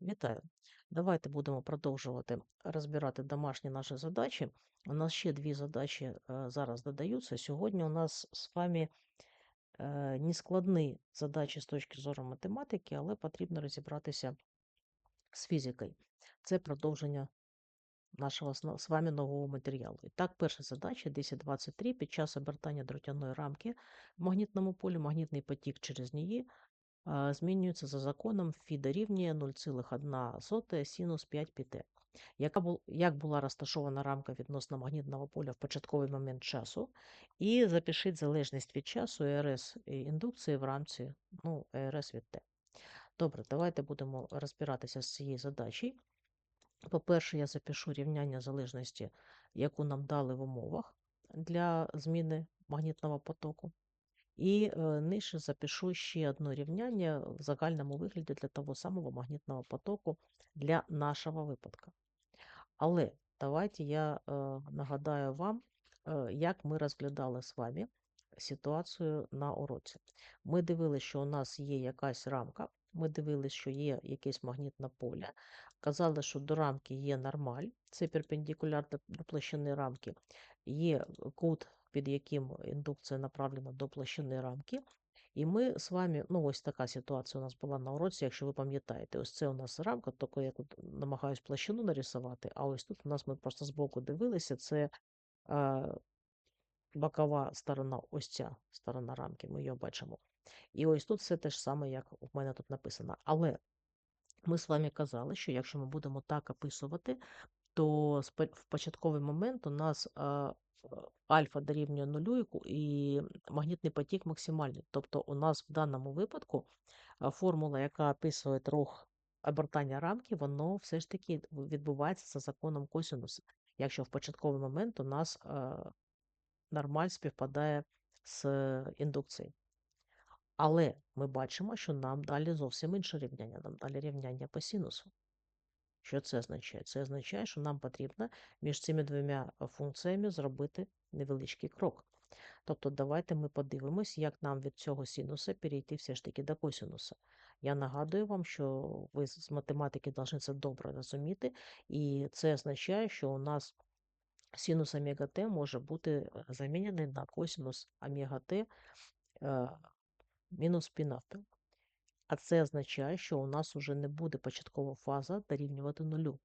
Вітаю! Давайте будемо продовжувати розбирати домашні наші задачі. У нас ще дві задачі е, зараз додаються. Сьогодні у нас з вами е, нескладні задачі з точки зору математики, але потрібно розібратися з фізикою. Це продовження нашого з вами нового матеріалу. І так, перша задача 1023. Під час обертання дротяної рамки в магнітному полі магнітний потік через неї змінюється за законом фі дорівнює 0,1 синус 5 пт. Яка бу, як була розташована рамка відносно магнітного поля в початковий момент часу, і запишіть залежність від часу РС індукції в рамці ну, РС від Т. Добре, давайте будемо розбиратися з цією задачею. По-перше, я запишу рівняння залежності, яку нам дали в умовах для зміни магнітного потоку. І е, нижче запишу ще одне рівняння в загальному вигляді для того самого магнітного потоку для нашого випадку. Але давайте я е, нагадаю вам, е, як ми розглядали з вами ситуацію на уроці. Ми дивилися, що у нас є якась рамка, ми дивилися, що є якесь магнітне поле. Казали, що до рамки є нормаль, це перпендикуляр до площини рамки, є кут, під яким індукція направлена до площини рамки. І ми з вами, ну ось така ситуація у нас була на уроці, якщо ви пам'ятаєте, ось це у нас рамка, тільки я тут намагаюсь площину нарисувати, а ось тут у нас ми просто збоку дивилися, це е, бокова сторона, ось ця сторона рамки, ми її бачимо. І ось тут все те ж саме, як у мене тут написано. Але ми з вами казали, що якщо ми будемо так описувати, то в початковий момент у нас альфа дорівнює нулю і магнітний потік максимальний. Тобто у нас в даному випадку формула, яка описує рух обертання рамки, воно все ж таки відбувається за законом косинуса. Якщо в початковий момент у нас нормаль співпадає з індукцією. Але ми бачимо, що нам далі зовсім інше рівняння, нам далі рівняння по синусу. Що це означає? Це означає, що нам потрібно між цими двома функціями зробити невеличкий крок. Тобто, давайте ми подивимось, як нам від цього синуса перейти все ж таки до косинуса. Я нагадую вам, що ви з математики повинні це добре розуміти, і це означає, що у нас синус омега Т може бути замінений на косинус омега Т мінус пі навпіл. А це означає, що у нас вже не буде початкова фаза дорівнювати нулю.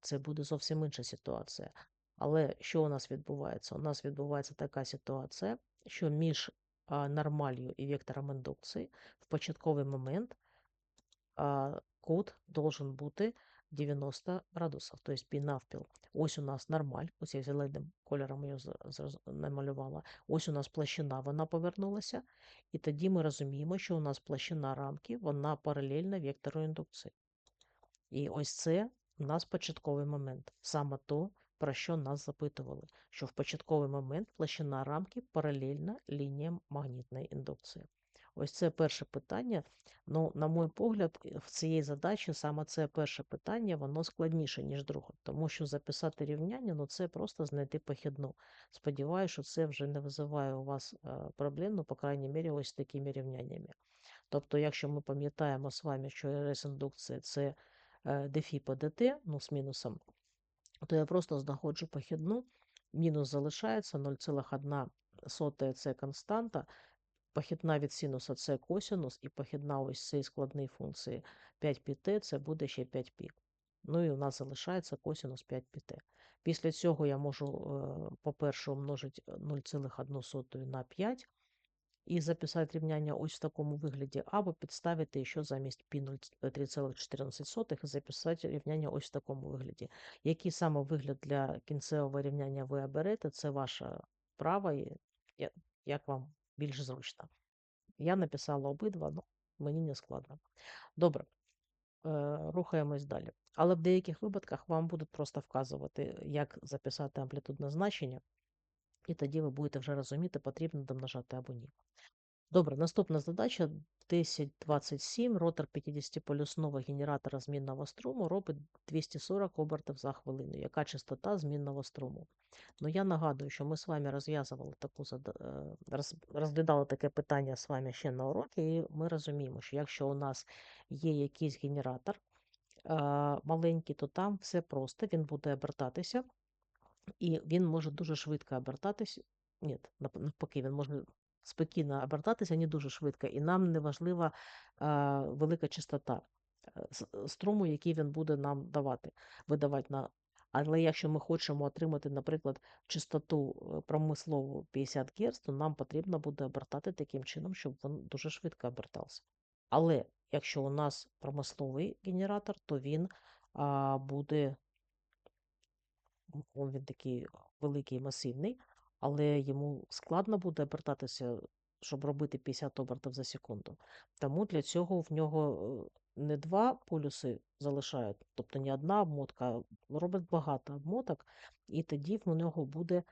Це буде зовсім інша ситуація. Але що у нас відбувається? У нас відбувається така ситуація, що між нормалью і вектором індукції в початковий момент код должен бути 90 градусів, тобто пі навпіл. Ось у нас нормаль, ось я зеленим кольором її намалювала. Ось у нас площина, вона повернулася. І тоді ми розуміємо, що у нас площина рамки, вона паралельна вектору індукції. І ось це у нас початковий момент. Саме то, про що нас запитували, що в початковий момент площина рамки паралельна лініям магнітної індукції. Ось це перше питання. Ну, на мой погляд, в цієї задачі саме це перше питання, воно складніше, ніж друге. Тому що записати рівняння, ну це просто знайти похідну. Сподіваюся, що це вже не визиває у вас е, проблем, ну, по крайній мірі, ось такими рівняннями. Тобто, якщо ми пам'ятаємо з вами, що РС-індукція це е, дефі по ДТ, ну, з мінусом, то я просто знаходжу похідну, мінус залишається 0,1 це константа, Похідна від синуса це косинус, і похідна ось цієї складної функції 5 піте це буде ще 5 пі. Ну і у нас залишається косинус 5 піте. Після цього я можу, е, по-перше, умножити е, 0,1 на 5 і записати рівняння ось в такому вигляді, або підставити ще замість пі 3,14 е, і записати рівняння ось в такому вигляді. Який саме вигляд для кінцевого рівняння ви оберете, це ваша права, як вам більш зручно. Я написала обидва, але мені не складно. Добре, е, рухаємось далі. Але в деяких випадках вам будуть просто вказувати, як записати амплітудне значення, і тоді ви будете вже розуміти, потрібно домножати або ні. Добре, наступна задача 1027. Ротор 50-полюсного генератора змінного струму робить 240 обертів за хвилину. Яка частота змінного струму? Ну, я нагадую, що ми з вами розв'язували таку роз- розглядали таке питання з вами ще на уроці, і ми розуміємо, що якщо у нас є якийсь генератор маленький, то там все просто, він буде обертатися, і він може дуже швидко обертатись. Ні, навпаки, він може спокійно обертатися, не дуже швидко, і нам не важлива велика частота е, струму, який він буде нам давати, видавати на. Але якщо ми хочемо отримати, наприклад, частоту е, промислову 50 Гц, то нам потрібно буде обертати таким чином, щоб він дуже швидко обертався. Але якщо у нас промисловий генератор, то він а, буде він такий великий, масивний, але йому складно буде обертатися, щоб робити 50 обертів за секунду. Тому для цього в нього е, не два полюси залишають, тобто не одна обмотка, робить багато обмоток, і тоді в нього буде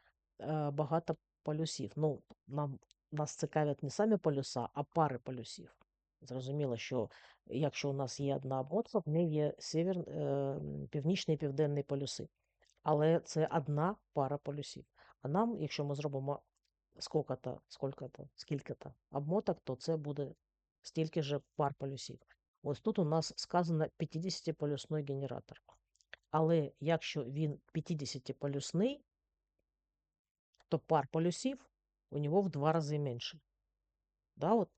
е, багато полюсів. Ну, нам, нас цікавлять не самі полюса, а пари полюсів. Зрозуміло, що якщо у нас є одна обмотка, в неї є север, е, північний і південний полюси. Але це одна пара полюсів. А нам, якщо ми зробимо скільки-то, скільки-то, скільки-то обмоток, то це буде стільки ж пар полюсів. Ось тут у нас сказано 50-полюсний генератор. Але якщо він 50-полюсний, то пар полюсів у нього в два рази менше. Да, от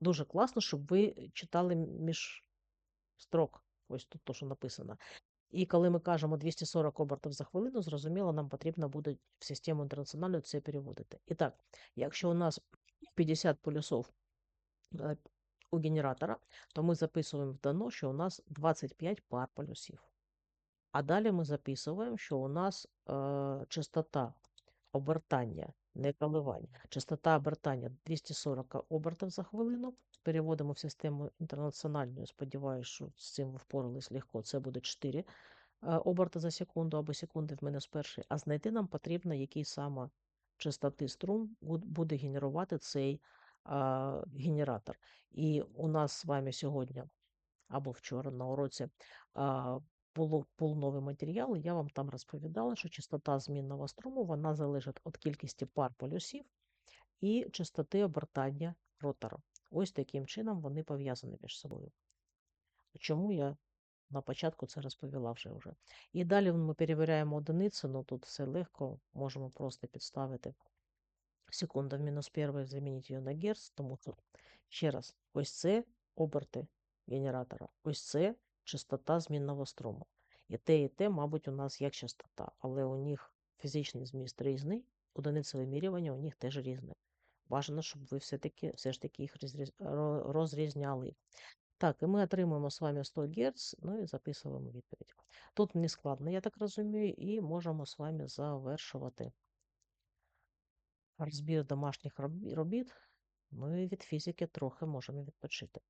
дуже класно, щоб ви читали між строк. Ось тут то, що написано. І коли ми кажемо 240 обертів за хвилину, зрозуміло, нам потрібно буде в систему інтернаціональну це переводити. І так, якщо у нас 50 полюсов е, у генератора, то ми записуємо в дано, що у нас 25 пар полюсів. А далі ми записуємо, що у нас е, частота обертання, не коливання. Частота обертання 240 обертів за хвилину. Переводимо в систему інтернаціональну. Сподіваюся, що з цим впорались легко. Це буде 4 е, оберти за секунду або секунди в мінус перший. А знайти нам потрібно, який саме частоти струм буде генерувати цей генератор. І у нас з вами сьогодні або вчора на уроці було, був новий матеріал, я вам там розповідала, що частота змінного струму вона залежить від кількості пар полюсів і частоти обертання ротора. Ось таким чином вони пов'язані між собою. Чому я на початку це розповіла вже вже. І далі ми перевіряємо одиницю, ну тут все легко, можемо просто підставити секунда в мінус перший, замінити її на герц, тому що, ще раз, ось це оберти генератора, ось це частота змінного струму. І те, і те, мабуть, у нас як частота, але у них фізичний зміст різний, одиниця вимірювання у них теж різне. Бажано, щоб ви все-таки все ж таки їх розрізняли. Так, і ми отримуємо з вами 100 Гц, ну і записуємо відповідь. Тут не складно, я так розумію, і можемо з вами завершувати розбір домашніх робіт. Ну і від фізики трохи можемо відпочити.